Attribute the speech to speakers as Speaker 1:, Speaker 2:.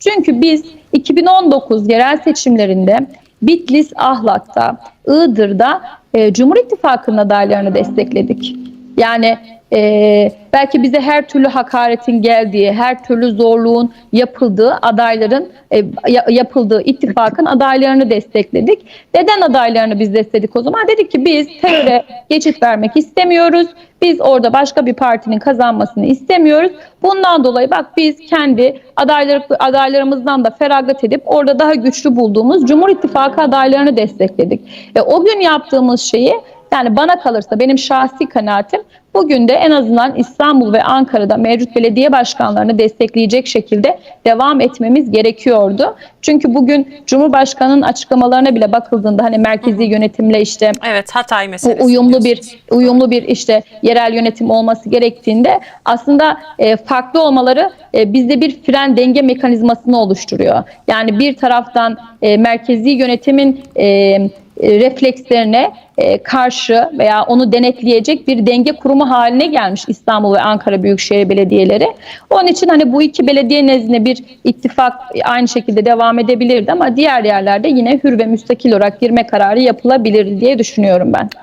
Speaker 1: Çünkü biz 2019 yerel seçimlerinde Bitlis, Ahlak'ta, Iğdır'da e, Cumhur İttifakı'nın adaylarını destekledik. Yani e, belki bize her türlü hakaretin geldiği, her türlü zorluğun yapıldığı adayların e, ya- yapıldığı ittifakın adaylarını destekledik. Neden adaylarını biz destekledik o zaman? Dedik ki biz teröre geçit vermek istemiyoruz. Biz orada başka bir partinin kazanmasını istemiyoruz. Bundan dolayı bak biz kendi adaylar, adaylarımızdan da feragat edip orada daha güçlü bulduğumuz Cumhur İttifakı adaylarını destekledik. Ve o gün yaptığımız şeyi yani bana kalırsa benim şahsi kanaatim bugün de en azından İstanbul ve Ankara'da mevcut belediye başkanlarını destekleyecek şekilde devam etmemiz gerekiyordu. Çünkü bugün Cumhurbaşkanı'nın açıklamalarına bile bakıldığında hani merkezi yönetimle işte
Speaker 2: Evet Hatay meselesi.
Speaker 1: uyumlu bir uyumlu bir işte yerel yönetim olması gerektiğinde aslında e, farklı olmaları e, bizde bir fren denge mekanizmasını oluşturuyor. Yani bir taraftan e, merkezi yönetimin e, reflekslerine e, karşı veya onu denetleyecek bir denge kurumu haline gelmiş İstanbul ve Ankara Büyükşehir Belediyeleri. Onun için hani bu iki belediye nezdinde bir ittifak aynı şekilde devam edebilirdi ama diğer yerlerde yine hür ve müstakil olarak girme kararı yapılabilir diye düşünüyorum ben.